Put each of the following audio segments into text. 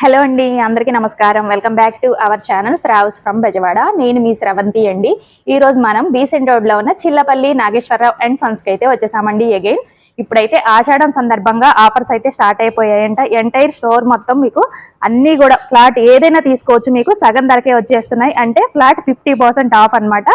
Hello అండి అందరికీ నమస్కారం. Welcome back to our channel Shravs from Bezawada. నేను మీ శ్రవంతి అండి. ఈరోజు మనం బీసెంట్ రోడ్లో ఉన్న చిల్లపల్లి నాగేశ్వరరావు అండ్ సన్స్కి అయితే వచ్చేసామండి అగైన్ ఇప్పుడైతే ఆషాఢం సందర్భంగా ఆఫర్స్ అయితే స్టార్ట్ అయిపోయాయంట. ఎంటైర్ స్టోర్ మొత్తం మీకు అన్నీ కూడా ఫ్లాట్ ఏదైనా తీసుకోవచ్చు మీకు సగం ధరకే వచ్చేస్తున్నాయి. అంటే ఫ్లాట్ ఫిఫ్టీ పర్సెంట్ ఆఫ్ అనమాట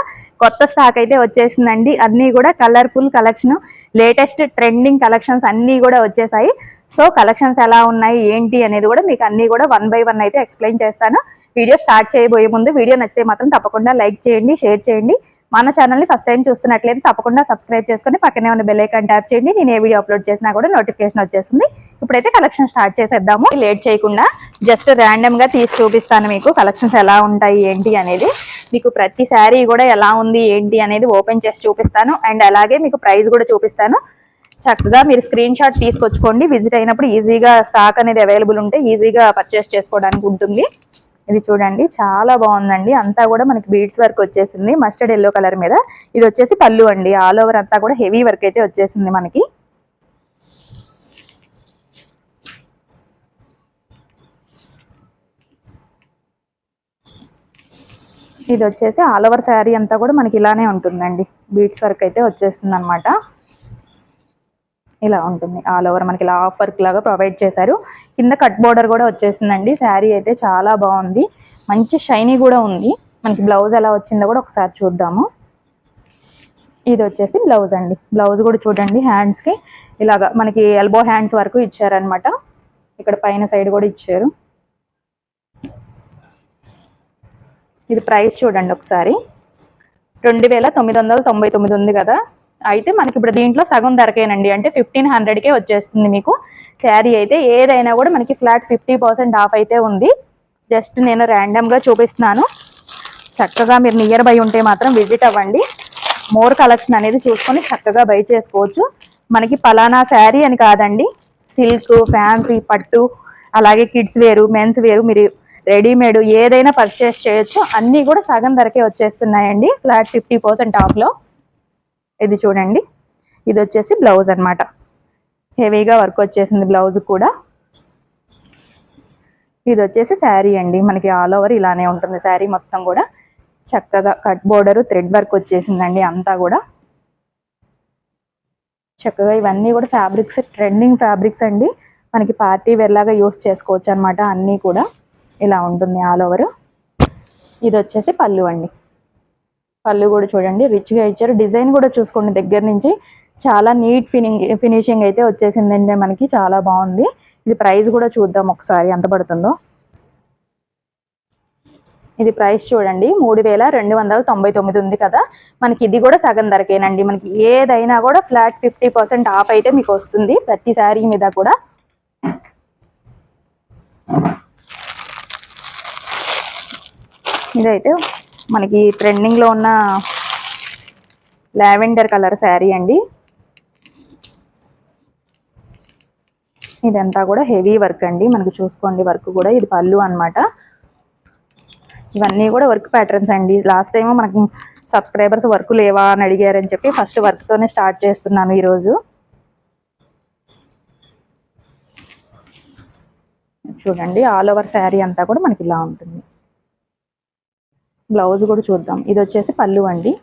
కొత్త స్టాక్ అయితే వచ్చేసిందండి. అన్నీ కూడా colourful collection latest trending collections అన్నీ కూడా వచ్చేసాయి. సో కలెక్షన్స్ ఎలా ఉన్నాయి ఏంటి అనేది కూడా మీకు అన్ని కూడా వన్ బై వన్ అయితే ఎక్స్ప్లెయిన్ చేస్తాను. వీడియో స్టార్ట్ చేయబోయే ముందు వీడియో నచ్చితే మాత్రం తప్పకుండా లైక్ చేయండి షేర్ చేయండి. మన ఛానల్ని ఫస్ట్ టైం చూస్తున్నట్లయితే తప్పకుండా సబ్స్క్రైబ్ చేసుకొని పక్కనే ఉన్న బెల్లైకాన్ ట్యాప్ చేయండి. నేను ఏ వీడియో అప్లోడ్ చేసినా కూడా నోటిఫికేషన్ వచ్చేస్తుంది. ఇప్పుడైతే కలెక్షన్ స్టార్ట్ చేసేద్దాము. లేట్ చేయకుండా జస్ట్ ర్యాండమ్గా తీసి చూపిస్తాను మీకు. కలెక్షన్స్ ఎలా ఉంటాయి ఏంటి అనేది. మీకు ప్రతి శారీ కూడా ఎలా ఉంది ఏంటి అనేది ఓపెన్ చేసి చూపిస్తాను. అండ్ అలాగే మీకు ప్రైస్ కూడా చూపిస్తాను. చక్కగా మీరు స్క్రీన్ షాట్ తీసుకొచ్చుకోండి. విజిట్ అయినప్పుడు ఈజీగా స్టాక్ అనేది అవైలబుల్ ఉంటే ఈజీగా పర్చేస్ చేసుకోవడానికి ఉంటుంది. ఇది చూడండి చాలా బాగుందండి. అంతా కూడా మనకి బీడ్స్ వర్క్ వచ్చేసింది. మస్టర్డ్ ఎల్లో కలర్ మీద. ఇది వచ్చేసి పళ్ళు అండి. ఆల్ ఓవర్ అంతా కూడా హెవీ వర్క్ అయితే వచ్చేసింది మనకి. ఇది వచ్చేసి ఆల్ ఓవర్ శారీ అంతా కూడా మనకి ఇలానే ఉంటుందండి. బీడ్స్ వర్క్ అయితే వచ్చేస్తుంది అనమాట ఇలా ఉంటుంది. ఆల్ ఓవర్ మనకి ఇలా ఆఫ్ వర్క్ లాగా ప్రొవైడ్ చేశారు. కింద కట్ బోర్డర్ కూడా వచ్చేసిందండి. శారీ అయితే చాలా బాగుంది. మంచి షైనీ కూడా ఉంది. మనకి బ్లౌజ్ ఎలా వచ్చిందో కూడా ఒకసారి చూద్దాము. ఇది వచ్చేసి బ్లౌజ్ అండి. బ్లౌజ్ కూడా చూడండి హ్యాండ్స్కి ఇలాగా మనకి ఎల్బో హ్యాండ్స్ వరకు ఇచ్చారనమాట ఇక్కడ పైన సైడ్ కూడా ఇచ్చారు. ఇది ప్రైస్ చూడండి ఒకసారి. రెండు వేల తొమ్మిది వందల తొంభై తొమ్మిది ఉంది కదా? అయితే మనకి ఇప్పుడు దీంట్లో సగం ధరకేనండి. అంటే ఫిఫ్టీన్ హండ్రెడ్కే వచ్చేస్తుంది మీకు. శారీ అయితే ఏదైనా కూడా మనకి ఫ్లాట్ ఫిఫ్టీ పర్సెంట్ ఆఫ్ అయితే ఉంది. జస్ట్ నేను ర్యాండమ్గా చూపిస్తున్నాను. చక్కగా మీరు నియర్ బై ఉంటే మాత్రం విజిట్ అవ్వండి. మోర్ కలెక్షన్ అనేది చూసుకొని చక్కగా బై చేసుకోవచ్చు. మనకి పలానా శారీ అని కాదండి. సిల్క్ ఫ్యాన్సీ పట్టు అలాగే కిడ్స్ వేరు మెన్స్ వేరు మీరు రెడీమేడ్ ఏదైనా పర్చేస్ చేయొచ్చు. అన్నీ కూడా సగం ధరకే వచ్చేస్తున్నాయండి. ఫ్లాట్ ఫిఫ్టీ పర్సెంట్ ఆఫ్లో ఇది చూడండి. ఇది వచ్చేసి బ్లౌజ్ అనమాట హెవీగా వర్క్ వచ్చేసింది బ్లౌజ్ కూడా. ఇది వచ్చేసి శారీ అండి. మనకి ఆల్ ఓవర్ ఇలానే ఉంటుంది శారీ మొత్తం కూడా. చక్కగా కట్ బోర్డర్ థ్రెడ్ వర్క్ వచ్చేసిందండి అంతా కూడా. చక్కగా ఇవన్నీ కూడా ఫ్యాబ్రిక్స్ ట్రెండింగ్ ఫ్యాబ్రిక్స్ అండి. మనకి పార్టీ వేర్ లాగా యూస్ చేసుకోవచ్చు అనమాట అన్నీ కూడా ఇలా ఉంటుంది ఆల్ ఓవర్. ఇది వచ్చేసి పళ్ళు అండి. పళ్ళు కూడా చూడండి రిచ్గా ఇచ్చారు. డిజైన్ కూడా చూసుకోండి దగ్గర నుంచి. చాలా నీట్ ఫినింగ్ ఫినిషింగ్ అయితే వచ్చేసిందండి మనకి. చాలా బాగుంది. ఇది ప్రైస్ కూడా చూద్దాం ఒకసారి ఎంత పడుతుందో. ఇది ప్రైస్ చూడండి. మూడు వేల రెండు వందల తొంభై తొమ్మిది ఉంది కదా. మనకి ఇది కూడా సగం ధరకేనండి. మనకి ఏదైనా కూడా ఫ్లాట్ ఫిఫ్టీ పర్సెంట్ ఆఫ్ అయితే మీకు వస్తుంది ప్రతి శారీ మీద కూడా. ఇదైతే మనకి ట్రెండింగ్లో ఉన్న లావెండర్ కలర్ శారీ అండి. ఇదంతా కూడా హెవీ వర్క్ అండి. మనకి చూసుకోండి వర్క్ కూడా ఇది పళ్ళు అన్నమాట. ఇవన్నీ కూడా వర్క్ ప్యాటర్న్స్ అండి. లాస్ట్ టైం మనకు సబ్స్క్రైబర్స్ వర్క్ లేవా అని అడిగారని చెప్పి ఫస్ట్ వర్క్తోనే స్టార్ట్ చేస్తున్నాను ఈరోజు. చూడండి ఆల్ ఓవర్ శారీ అంతా కూడా మనకి ఇలా ఉంటుంది. బ్లౌజ్ కూడా చూద్దాం. ఇది వచ్చేసి పళ్ళు అండి.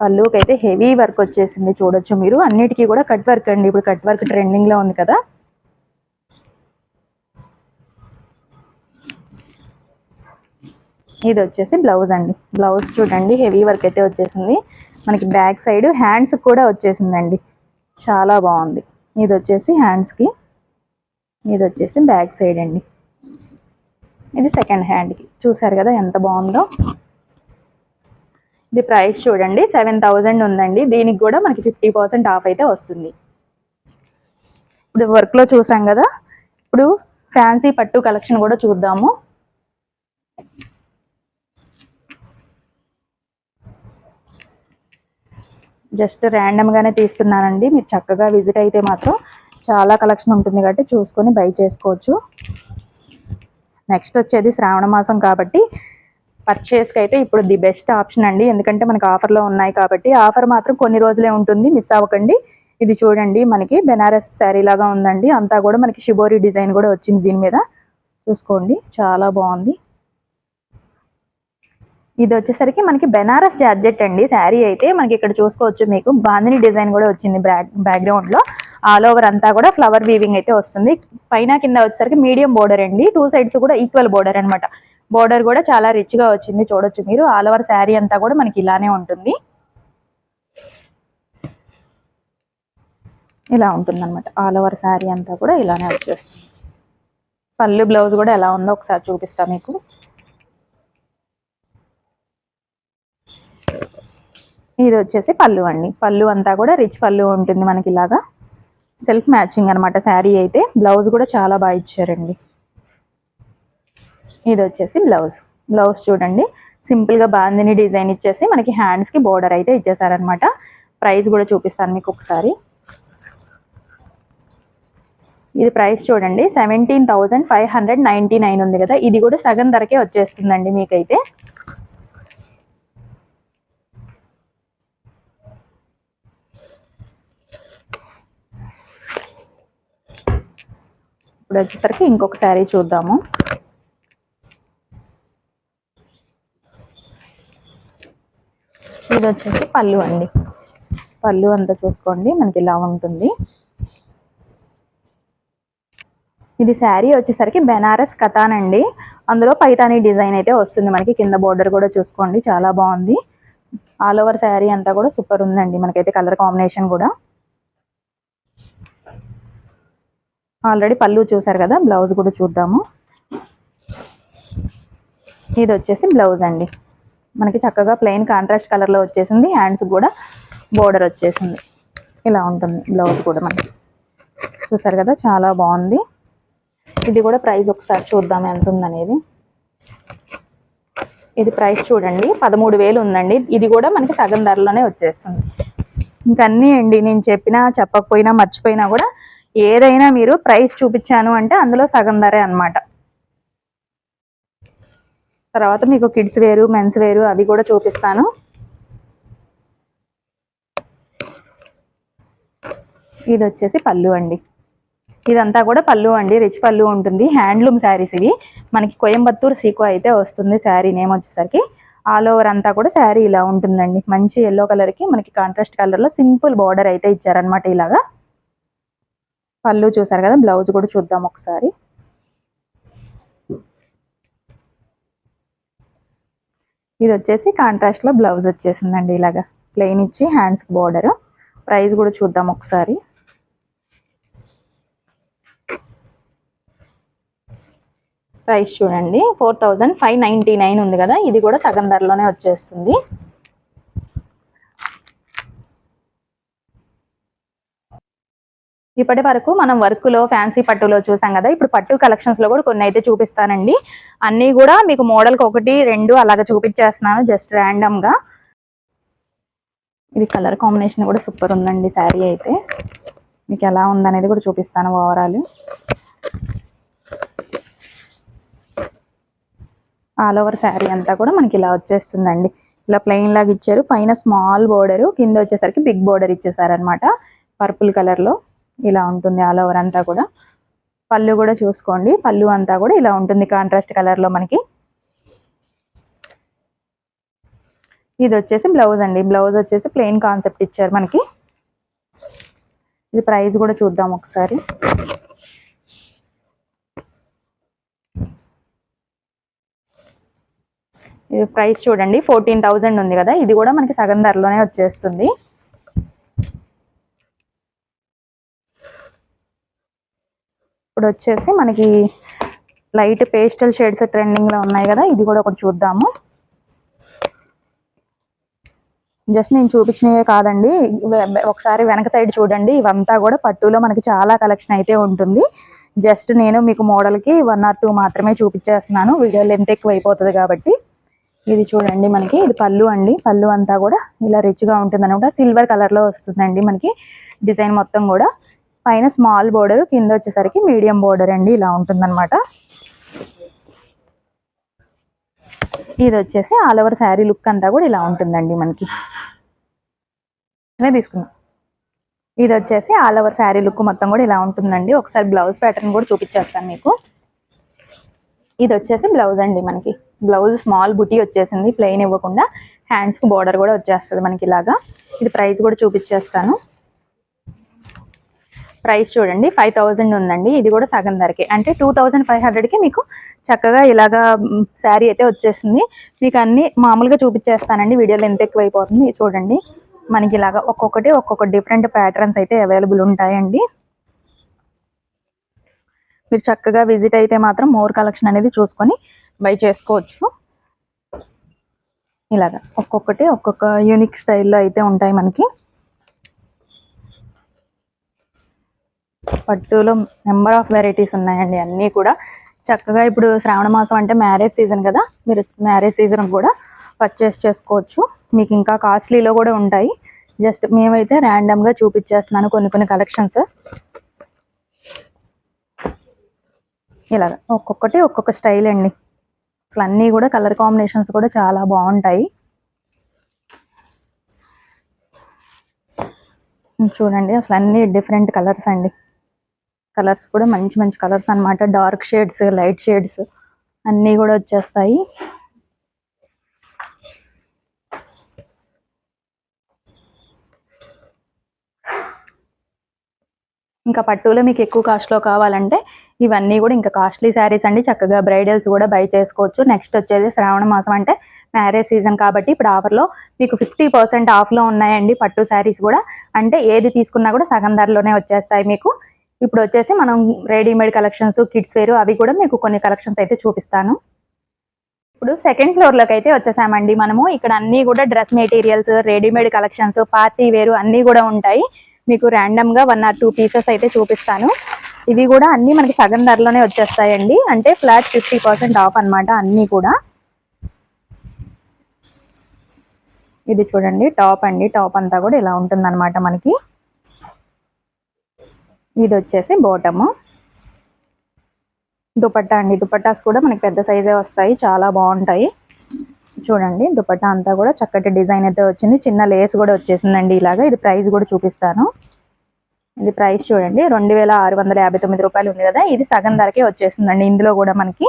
పళ్ళుకి అయితే హెవీ వర్క్ వచ్చేసింది చూడొచ్చు మీరు. అన్నిటికీ కూడా కట్ వర్క్ అండి. ఇప్పుడు కట్ వర్క్ ట్రెండింగ్లో ఉంది కదా. ఇది వచ్చేసి బ్లౌజ్ అండి. బ్లౌజ్ చూడండి హెవీ వర్క్ అయితే వచ్చేసింది. మనకి బ్యాక్ సైడ్ హ్యాండ్స్ కూడా వచ్చేసిందండి. చాలా బాగుంది. ఇది వచ్చేసి హ్యాండ్స్కి. ఇది వచ్చేసి బ్యాక్ సైడ్ అండి. ఇది సెకండ్ హ్యాండ్కి చూసారు కదా ఎంత బాగుందో? ఇది ప్రైస్ చూడండి సెవెన్ థౌజండ్ ఉందండి. దీనికి కూడా మనకి ఫిఫ్టీ పర్సెంట్ ఆఫ్ అయితే వస్తుంది. ఇప్పుడు వర్క్లో చూసాం కదా. ఇప్పుడు ఫ్యాన్సీ పట్టు కలెక్షన్ కూడా చూద్దాము. జస్ట్ ర్యాండమ్గానే తీస్తున్నానండి. మీరు చక్కగా విజిట్ అయితే మాత్రం చాలా కలెక్షన్ ఉంటుంది కాబట్టి చూసుకొని బై చేసుకోవచ్చు. నెక్స్ట్ వచ్చేది శ్రావణ మాసం కాబట్టి పర్చేస్కి అయితే ఇప్పుడు ది బెస్ట్ ఆప్షన్ అండి. ఎందుకంటే మనకి ఆఫర్లో ఉన్నాయి కాబట్టి ఆఫర్ మాత్రం కొన్ని రోజులే ఉంటుంది. మిస్ అవ్వకండి. ఇది చూడండి. మనకి బెనారస్ శారీ లాగా ఉందండి. అంతా కూడా మనకి షిబోరి డిజైన్ కూడా వచ్చింది దీని మీద. చూసుకోండి. చాలా బాగుంది. ఇది వచ్చేసరికి మనకి బెనారస్ జార్జెట్ అండి. శారీ అయితే మనకి ఇక్కడ చూసుకోవచ్చు మీకు. బాందిని డిజైన్ కూడా వచ్చింది బ్యాక్గ్రౌండ్లో బ్యాక్గ్రౌండ్లో. ఆల్ ఓవర్ అంతా కూడా ఫ్లవర్ వీవింగ్ అయితే వస్తుంది. పైన కింద వచ్చేసరికి మీడియం బోర్డర్ అండి. టూ సైడ్స్ కూడా ఈక్వల్ బోర్డర్ అనమాట బోర్డర్ కూడా చాలా రిచ్గా వచ్చింది చూడొచ్చు మీరు. ఆల్ ఓవర్ శారీ అంతా కూడా మనకి ఇలానే ఉంటుంది. ఇలా ఉంటుంది అనమాట ఆల్ ఓవర్ శారీ అంతా కూడా ఇలానే వచ్చేస్తుంది. పళ్ళు బ్లౌజ్ కూడా ఎలా ఉందో ఒకసారి చూపిస్తా మీకు. ఇది వచ్చేసి పళ్ళు అండి. పళ్ళు అంతా కూడా రిచ్ పళ్ళు ఉంటుంది మనకి ఇలాగా. సెల్ఫ్ మ్యాచింగ్ అనమాట శారీ అయితే. బ్లౌజ్ కూడా చాలా బాగా ఇచ్చారండి. ఇది వచ్చేసి బ్లౌజ్. బ్లౌజ్ చూడండి. సింపుల్గా బాందిని డిజైన్ ఇచ్చేసి మనకి హ్యాండ్స్కి బోర్డర్ అయితే ఇచ్చేసారనమాట ప్రైస్ కూడా చూపిస్తాను మీకు ఒకసారి. ఇది ప్రైస్ చూడండి. Seventeen thousand five hundred ninety nine ఉంది కదా. ఇది కూడా సగం ధరకే వచ్చేస్తుందండి మీకైతే. ఇప్పుడు వచ్చేసరికి ఇంకొక శారీ చూద్దాము. ఇది వచ్చేసి పళ్ళు అండి. పళ్ళు అంతా చూసుకోండి మనకి ఇలా ఉంటుంది. ఇది శారీ వచ్చేసరికి బెనారస్ కథాన్ అండి. అందులో పైతానీ డిజైన్ అయితే వస్తుంది. మనకి కింద బోర్డర్ కూడా చూసుకోండి చాలా బాగుంది. ఆల్ ఓవర్ శారీ అంతా కూడా సూపర్ ఉందండి. మనకైతే కలర్ కాంబినేషన్ కూడా. ఆల్రెడీ పళ్ళు చూసారు కదా బ్లౌజ్ కూడా చూద్దాము. ఇది వచ్చేసి బ్లౌజ్ అండి. మనకి చక్కగా ప్లెయిన్ కాంట్రాస్ట్ కలర్లో వచ్చేసింది. హ్యాండ్స్ కూడా బోర్డర్ వచ్చేసింది. ఇలా ఉంటుంది బ్లౌజ్ కూడా మనకి. చూసారు కదా? చాలా బాగుంది. ఇది కూడా ప్రైస్ ఒకసారి చూద్దాం ఎంత ఉందనేది. ఇది ప్రైస్ చూడండి. పదమూడు వేలు ఉందండి. ఇది కూడా మనకి సగం ధరలోనే వచ్చేస్తుంది. ఇంకన్నీ అండి. నేను చెప్పినా చెప్పకపోయినా మర్చిపోయినా కూడా ఏదైనా మీరు ప్రైస్ చూపించాను అంటే అందులో సగం ధరే అన్నమాట. తర్వాత మీకు కిడ్స్ వేరు మెన్స్ వేరు అవి కూడా చూపిస్తాను. ఇది వచ్చేసి పళ్ళు అండి. ఇదంతా కూడా పళ్ళు అండి. రిచ్ పళ్ళు ఉంటుంది. హ్యాండ్లూమ్ శారీస్ ఇవి. మనకి కోయంబత్తూర్ సీకో అయితే వస్తుంది శారీ నేమ్ వచ్చేసరికి. ఆల్ ఓవర్ అంతా కూడా శారీ ఇలా ఉంటుందండి. మంచి ఎల్లో కలర్కి మనకి కాంట్రాస్ట్ కలర్లో సింపుల్ బార్డర్ అయితే ఇచ్చారనమాట ఇలాగా. పళ్ళు చూసారు కదా బ్లౌజ్ కూడా చూద్దాం ఒకసారి. ఇది వచ్చేసి కాంట్రాస్ట్లో బ్లౌజ్ వచ్చేసిందండి ఇలాగా. ప్లెయిన్ ఇచ్చి హ్యాండ్స్ బార్డర్ ప్రైస్ కూడా చూద్దాం ఒకసారి. ప్రైస్ చూడండి. Four thousand five ninety nine ఉంది కదా ఇది కూడా సగం ధరలోనే వచ్చేస్తుంది. ఇప్పటి వరకు మనం వర్క్లో ఫ్యాన్సీ పట్టులో చూసాం కదా ఇప్పుడు పట్టు కలెక్షన్స్లో కూడా కొన్ని అయితే చూపిస్తానండి. అన్నీ కూడా మీకు మోడల్కి ఒకటి రెండు అలాగే చూపించేస్తున్నాను జస్ట్ ర్యాండమ్గా ఇది కలర్ కాంబినేషన్ కూడా సూపర్ ఉందండి శారీ అయితే. మీకు ఎలా ఉందనేది కూడా చూపిస్తాను ఓవరాల్. ఆల్ ఓవర్ శారీ అంతా కూడా మనకి ఇలా వచ్చేస్తుందండి. ఇలా ప్లెయిన్ లాగా ఇచ్చారు. పైన స్మాల్ బోర్డర్ కింద వచ్చేసరికి బిగ్ బోర్డర్ ఇచ్చేసారనమాట పర్పుల్ కలర్లో ఇలా ఉంటుంది ఆల్ ఓవర్ అంతా కూడా. పళ్ళు కూడా చూసుకోండి. పళ్ళు అంతా కూడా ఇలా ఉంటుంది కాంట్రాస్ట్ కలర్లో మనకి. ఇది వచ్చేసి బ్లౌజ్ అండి. బ్లౌజ్ వచ్చేసి ప్లెయిన్ కాన్సెప్ట్ ఇచ్చారు మనకి. ఇది ప్రైస్ కూడా చూద్దాం ఒకసారి. ఇది ప్రైస్ చూడండి. ఫోర్టీన్ థౌజండ్ ఉంది కదా. ఇది కూడా మనకి సగం ధరలోనే వచ్చేస్తుంది. ఇప్పుడు వచ్చేసి మనకి లైట్ పేస్టల్ షేడ్స్ ట్రెండింగ్లో ఉన్నాయి కదా ఇది కూడా ఒకటి చూద్దాము. జస్ట్ నేను చూపించినవే కాదండి ఒకసారి వెనక సైడ్ చూడండి ఇవంతా కూడా పట్టులో మనకి చాలా కలెక్షన్ అయితే ఉంటుంది. జస్ట్ నేను మీకు మోడల్కి వన్ ఆర్ టూ మాత్రమే చూపించేస్తున్నాను వీడియో లెంత్ ఎక్కువ అయిపోతుంది కాబట్టి. ఇది చూడండి మనకి ఇది పళ్ళు అండి పళ్ళు అంతా కూడా ఇలా రిచ్గా ఉంటుంది అనమాట సిల్వర్ కలర్లో వస్తుందండి మనకి డిజైన్ మొత్తం కూడా. పైన స్మాల్ బోర్డర్ కింద వచ్చేసరికి మీడియం బోర్డర్ అండి ఇలా ఉంటుందన్నమాట. ఇది వచ్చేసి ఆల్ ఓవర్ శారీ లుక్ అంతా కూడా ఇలా ఉంటుందండి మనకి. ఇవే తీసుకుందాం. ఇది వచ్చేసి ఆల్ ఓవర్ శారీ లుక్ మొత్తం కూడా ఇలా ఉంటుందండి. ఒకసారి బ్లౌజ్ ప్యాటర్న్ కూడా చూపించేస్తాను మీకు. ఇది వచ్చేసి బ్లౌజ్ అండి మనకి. బ్లౌజ్ స్మాల్ బుటీ వచ్చేసింది ప్లెయిన్ ఇవ్వకుండా. హ్యాండ్స్కి బార్డర్ కూడా వచ్చేస్తుంది మనకి ఇలాగా. ఇది ప్రైస్ కూడా చూపించేస్తాను. ప్రైస్ చూడండి ఫైవ్ థౌజండ్ ఉందండి. ఇది కూడా సగం ధరకే. అంటే టూ థౌజండ్ ఫైవ్ హండ్రెడ్కి మీకు చక్కగా ఇలాగా శారీ అయితే వచ్చేసింది. మీకు అన్ని మామూలుగా చూపించేస్తానండి. వీడియోలో ఎంత ఎక్కువ అయిపోతుంది చూడండి. మనకి ఇలాగా ఒక్కొక్కటి ఒక్కొక్క డిఫరెంట్ ప్యాటర్న్స్ అయితే అవైలబుల్ ఉంటాయండి. మీరు చక్కగా విజిట్ అయితే మాత్రం మోర్ కలెక్షన్ అనేది చూసుకొని బై చేసుకోవచ్చు. ఇలాగా ఒక్కొక్కటి ఒక్కొక్క యూనిక్ స్టైల్లో అయితే ఉంటాయి మనకి. పట్టులో నెంబర్ ఆఫ్ వెరైటీస్ ఉన్నాయండి అన్నీ కూడా. చక్కగా ఇప్పుడు శ్రావణ మాసం అంటే మ్యారేజ్ సీజన్ కదా మీరు మ్యారేజ్ సీజన్ కూడా పర్చేస్ చేసుకోవచ్చు. మీకు ఇంకా కాస్ట్లీలో కూడా ఉంటాయి. జస్ట్ మేమైతే ర్యాండమ్గా చూపించేస్తున్నాను కొన్ని కొన్ని కలెక్షన్స్. ఇలాగ ఒక్కొక్కటి ఒక్కొక్క స్టైల్ అండి. అసలు అన్నీ కూడా కలర్ కాంబినేషన్స్ కూడా చాలా బాగుంటాయి. చూడండి అసలు అన్ని డిఫరెంట్ కలర్స్ అండి. కలర్స్ కూడా మంచి మంచి కలర్స్ అన్నమాట. డార్క్ షేడ్స్ లైట్ షేడ్స్ అన్నీ కూడా వచ్చేస్తాయి. ఇంకా పట్టులో మీకు ఎక్కువ కాస్ట్లో కావాలంటే ఇవన్నీ కూడా ఇంకా కాస్ట్లీ శారీస్ అండి. చక్కగా బ్రైడల్స్ కూడా బై చేసుకోవచ్చు. నెక్స్ట్ వచ్చేది శ్రావణ మాసం అంటే మ్యారేజ్ సీజన్ కాబట్టి ఇప్పుడు ఆఫర్లో మీకు ఫిఫ్టీ పర్సెంట్ ఆఫ్లో ఉన్నాయండి పట్టు శారీస్ కూడా. అంటే ఏది తీసుకున్నా కూడా సగం ధరలోనే వచ్చేస్తాయి మీకు. ఇప్పుడు వచ్చేసి మనం రెడీమేడ్ కలెక్షన్స్ కిడ్స్ వేరు అవి కూడా మీకు కొన్ని కలెక్షన్స్ అయితే చూపిస్తాను. ఇప్పుడు సెకండ్ ఫ్లోర్లోకి అయితే వచ్చేసామండి. మనము ఇక్కడ అన్నీ కూడా dress materials readymade collections party wear అన్నీ కూడా ఉంటాయి. మీకు ర్యాండమ్గా వన్ ఆర్ టూ పీసెస్ అయితే చూపిస్తాను. ఇవి కూడా అన్నీ మనకి సగం ధరలోనే వచ్చేస్తాయండి. అంటే ఫ్లాట్ ఫిఫ్టీ పర్సెంట్ ఆఫ్ అనమాట అన్నీ కూడా. ఇది చూడండి టాప్ అండి. టాప్ అంతా కూడా ఇలా ఉంటుంది మనకి. ఇది వచ్చేసి బాటము దుపట్టా అండి. దుపట్టాస్ కూడా మనకి పెద్ద సైజే వస్తాయి. చాలా బాగుంటాయి. చూడండి. దుపట్టా అంతా కూడా చక్కటి డిజైన్ అయితే వచ్చింది. చిన్న లేస్ కూడా వచ్చేసిందండి ఇలాగా. ఇది ప్రైస్ కూడా చూపిస్తాను. ఇది ప్రైస్ చూడండి. రెండు వేల ఆరు వందల యాభై తొమ్మిది రూపాయలు ఉంది కదా. ఇది సగం ధరకే వచ్చేసిందండి. ఇందులో కూడా మనకి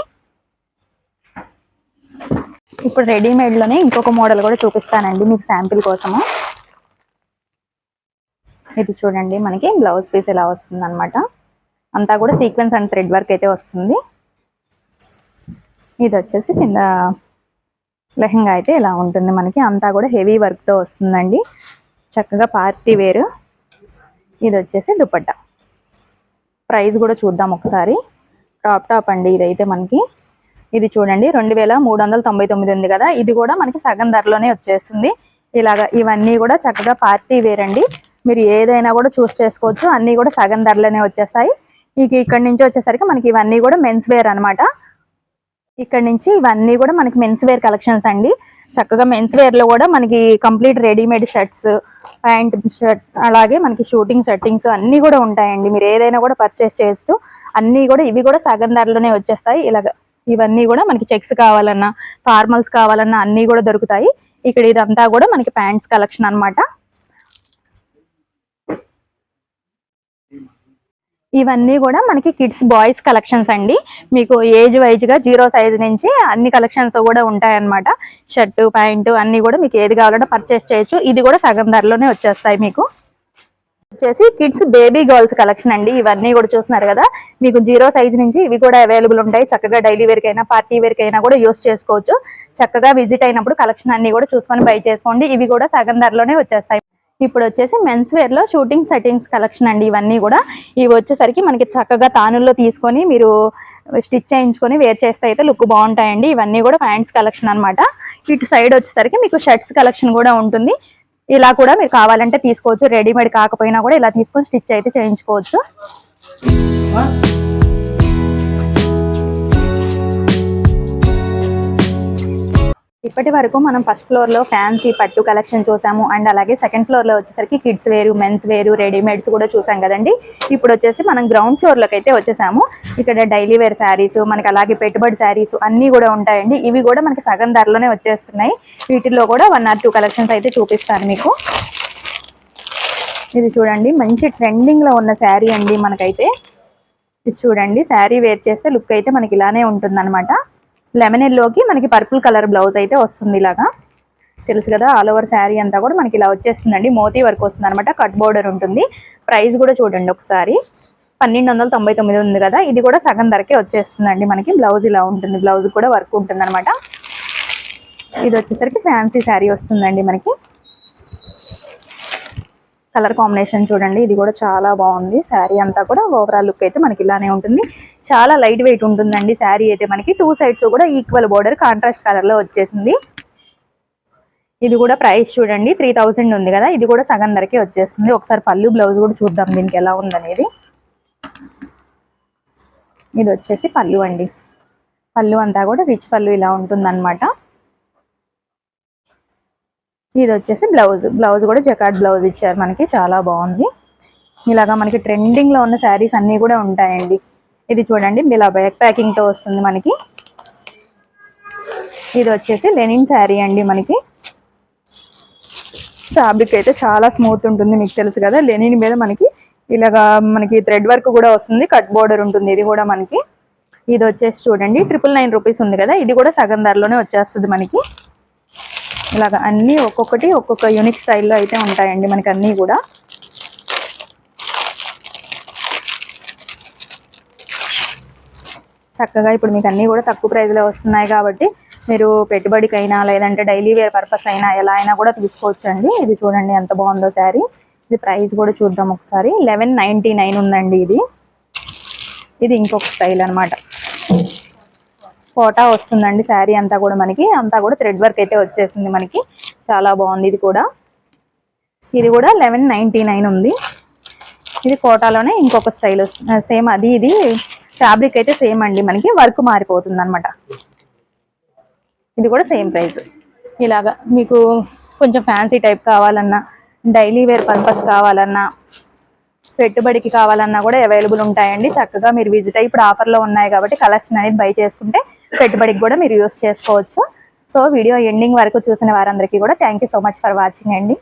ఇప్పుడు రెడీమేడ్లోనే ఇంకొక మోడల్ కూడా చూపిస్తానండి మీకు శాంపిల్ కోసము. ఇది చూడండి మనకి బ్లౌజ్ పీస్ ఎలా వస్తుంది అనమాట అంతా కూడా సీక్వెన్స్ అండ్ థ్రెడ్ వర్క్ అయితే వస్తుంది. ఇది వచ్చేసి కింద లెహంగా అయితే ఇలా ఉంటుంది మనకి. అంతా కూడా హెవీ వర్క్తో వస్తుందండి. చక్కగా పార్టీ వేర్ ఇది వచ్చేసి దుపట్టా. ప్రైస్ కూడా చూద్దాం ఒకసారి. టాప్ టాప్ అండి ఇదైతే మనకి. ఇది చూడండి రెండు వేల మూడు వందల తొంభై తొమ్మిది ఉంది కదా? ఇది కూడా మనకి సగం ధరలోనే వచ్చేస్తుంది. ఇలాగా ఇవన్నీ కూడా చక్కగా పార్టీ వేర్ అండి. మీరు ఏదైనా కూడా చూస్ చేసుకోవచ్చు. అన్నీ కూడా సగం ధరలోనే వచ్చేస్తాయి. ఇక ఇక్కడ నుంచి వచ్చేసరికి మనకి ఇవన్నీ కూడా మెన్స్ వేర్ అనమాట ఇక్కడ నుంచి ఇవన్నీ కూడా మనకి మెన్స్ వేర్ కలెక్షన్స్ అండి. చక్కగా మెన్స్ వేర్లో కూడా మనకి complete readymade shirts pant shirt అలాగే మనకి షూటింగ్ సెట్టింగ్స్ అన్ని కూడా ఉంటాయండి. మీరు ఏదైనా కూడా పర్చేస్ చేస్తూ అన్ని కూడా ఇవి కూడా సగం ధరలోనే వచ్చేస్తాయి. ఇలాగ ఇవన్నీ కూడా మనకి చెక్స్ కావాలన్నా ఫార్మల్స్ కావాలన్నా అన్ని కూడా దొరుకుతాయి. ఇక్కడ ఇదంతా కూడా మనకి ప్యాంట్స్ కలెక్షన్ అన్నమాట. ఇవన్నీ కూడా మనకి కిడ్స్ బాయ్స్ కలెక్షన్స్ అండి. మీకు ఏజ్ వైజ్గా జీరో సైజ్ నుంచి అన్ని కలెక్షన్స్ కూడా ఉంటాయన్నమాట. షర్ట్ ప్యాంటు అన్ని కూడా మీకు ఏది కావాలంటే పర్చేస్ చేయొచ్చు. ఇది కూడా సగం ధరలోనే వచ్చేస్తాయి మీకు. వచ్చేసి కిడ్స్ బేబీ గర్ల్స్ కలెక్షన్ అండి. ఇవన్నీ కూడా చూస్తున్నారు కదా. మీకు జీరో సైజ్ నుంచి ఇవి కూడా అవైలబుల్ ఉంటాయి. చక్కగా డైలీ వేర్ అయినా పార్టీ వేర్ అయినా కూడా యూస్ చేసుకోవచ్చు. చక్కగా విజిట్ అయినప్పుడు కలెక్షన్ అన్ని కూడా చూసుకొని బై చేసుకోండి. ఇవి కూడా సగం ధరలోనే వచ్చేస్తాయి. ఇప్పుడు వచ్చేసి మెన్స్ వేర్లో షూటింగ్ సెట్టింగ్స్ కలెక్షన్ అండి ఇవన్నీ కూడా. ఇవి వచ్చేసరికి మనకి చక్కగా తానుల్లో తీసుకొని మీరు స్టిచ్ చేయించుకొని వేర్ చేస్తే అయితే లుక్ బాగుంటాయండి. ఇవన్నీ కూడా ప్యాంట్స్ కలెక్షన్ అనమాట ఇటు సైడ్ వచ్చేసరికి మీకు షర్ట్స్ కలెక్షన్ కూడా ఉంటుంది. ఇలా కూడా మీరు కావాలంటే తీసుకోవచ్చు. రెడీమేడ్ కాకపోయినా కూడా ఇలా తీసుకొని స్టిచ్ అయితే చేయించుకోవచ్చు. ఇప్పటి వరకు మనం ఫస్ట్ ఫ్లోర్లో ఫ్యాన్సీ పట్టు కలెక్షన్ చూసాము. అండ్ అలాగే సెకండ్ ఫ్లోర్లో వచ్చేసరికి కిడ్స్ వేరు మెన్స్ వేరు రెడీమేడ్స్ కూడా చూసాం కదండి. ఇప్పుడు వచ్చేసి మనం గ్రౌండ్ ఫ్లోర్లోకి అయితే వచ్చేసాము. ఇక్కడ డైలీ వేర్ శారీస్ మనకి అలాగే పెట్టుబడి శారీస్ అన్నీ కూడా ఉంటాయండి. ఇవి కూడా మనకి సగం ధరలోనే వచ్చేస్తున్నాయి. వీటిల్లో కూడా వన్ ఆర్ టూ కలెక్షన్స్ అయితే చూపిస్తాను మీకు. ఇది చూడండి మంచి ట్రెండింగ్లో ఉన్న శారీ అండి మనకైతే. ఇది చూడండి శారీ వేర్ చేస్తే లుక్ అయితే మనకి ఇలానే ఉంటుందనమాట లెమన్ ఎల్లోకి మనకి పర్పుల్ కలర్ బ్లౌజ్ అయితే వస్తుంది ఇలాగా. తెలుసు కదా ఆల్ ఓవర్ శారీ అంతా కూడా మనకి ఇలా వచ్చేస్తుందండి. మోతీ వర్క్ వస్తుంది అనమాట కట్ బోర్డర్ ఉంటుంది. ప్రైస్ కూడా చూడండి ఒకసారి. పన్నెండు వందల తొంభై తొమ్మిది ఉంది కదా ఇది కూడా సగం ధరకే వచ్చేస్తుందండి మనకి. బ్లౌజ్ ఇలా ఉంటుంది బ్లౌజ్ కూడా వర్క్ ఉంటుంది అనమాట ఇది వచ్చేసరికి ఫ్యాన్సీ శారీ వస్తుందండి మనకి. కలర్ కాంబినేషన్ చూడండి ఇది కూడా చాలా బాగుంది. శారీ అంతా కూడా ఓవరాల్ లుక్ అయితే మనకి ఇలానే ఉంటుంది. చాలా లైట్ వెయిట్ ఉంటుందండి శారీ అయితే మనకి. టూ సైడ్స్ కూడా ఈక్వల్ బోర్డర్ కాంట్రాస్ట్ కలర్లో వచ్చేసింది. ఇది కూడా ప్రైస్ చూడండి త్రీ థౌజండ్ ఉంది కదా. ఇది కూడా సగం ధరకే వచ్చేస్తుంది. ఒకసారి పళ్ళు బ్లౌజ్ కూడా చూద్దాం దీనికి ఎలా ఉందనేది. ఇది వచ్చేసి పళ్ళు అండి. పళ్ళు అంతా కూడా రిచ్ పళ్ళు ఇలా ఉంటుందన్నమాట. ఇది వచ్చేసి బ్లౌజ్ బ్లౌజ్ కూడా జకాట్ బ్లౌజ్ ఇచ్చారు మనకి. చాలా బాగుంది. ఇలాగా మనకి ట్రెండింగ్లో ఉన్న శారీస్ అన్నీ కూడా ఉంటాయండి. ఇది చూడండి ఇలా బ్యాక్ ప్యాకింగ్తో వస్తుంది మనకి. ఇది వచ్చేసి లెనిన్ శారీ అండి మనకి. ఫ్యాబ్రిక్ అయితే చాలా స్మూత్ ఉంటుంది మీకు తెలుసు కదా. లెనిన్ మీద మనకి ఇలాగా మనకి థ్రెడ్ వర్క్ కూడా వస్తుంది కట్ బోర్డర్ ఉంటుంది ఇది కూడా మనకి. ఇది వచ్చేసి చూడండి ట్రిపుల్ నైన్ రూపీస్ ఉంది కదా. ఇది కూడా సగం ధరలోనే వచ్చేస్తుంది మనకి. ఇలాగ అన్నీ ఒక్కొక్కటి ఒక్కొక్క యూనిక్ స్టైల్లో అయితే ఉంటాయండి మనకి అన్నీ కూడా. చక్కగా ఇప్పుడు మీకు అన్నీ కూడా తక్కువ ప్రైస్లో వస్తున్నాయి కాబట్టి మీరు పెట్టుబడికైనా లేదంటే డైలీ వేర్ పర్పస్ అయినా ఎలా అయినా కూడా తీసుకోవచ్చు అండి ఇది చూడండి ఎంత బాగుందో శారీ. ఇది ప్రైస్ కూడా చూద్దాం ఒకసారి. లెవెన్ నైంటీ నైన్ ఉందండి ఇది. ఇది ఇంకొక స్టైల్ అన్నమాట. కోటా వస్తుందండి శారీ అంతా కూడా మనకి. అంతా కూడా థ్రెడ్ వర్క్ అయితే వచ్చేసింది మనకి. చాలా బాగుంది ఇది కూడా. ఇది కూడా లెవెన్ నైంటీ నైన్ ఉంది. ఇది కోటాలోనే ఇంకొక స్టైల్ వస్తుంది సేమ్ అది ఇది ఫ్యాబ్రిక్ అయితే సేమ్ అండి మనకి వర్క్ మారిపోతుంది అనమాట ఇది కూడా సేమ్ ప్రైస్. ఇలాగా మీకు కొంచెం ఫ్యాన్సీ టైప్ కావాలన్నా డైలీ వేర్ పర్పస్ కావాలన్నా పెట్టుబడికి కావాలన్నా కూడా అవైలబుల్ ఉంటాయండి. చక్కగా మీరు విజిట్ అయ్యి ఇప్పుడు ఆఫర్లో ఉన్నాయి కాబట్టి కలెక్షన్ అనేది బై చేసుకుంటే పెట్టుబడికి కూడా మీరు యూస్ చేసుకోవచ్చు. సో వీడియో ఎండింగ్ వరకు చూసిన వారందరికీ కూడా thank so much for watching అండి.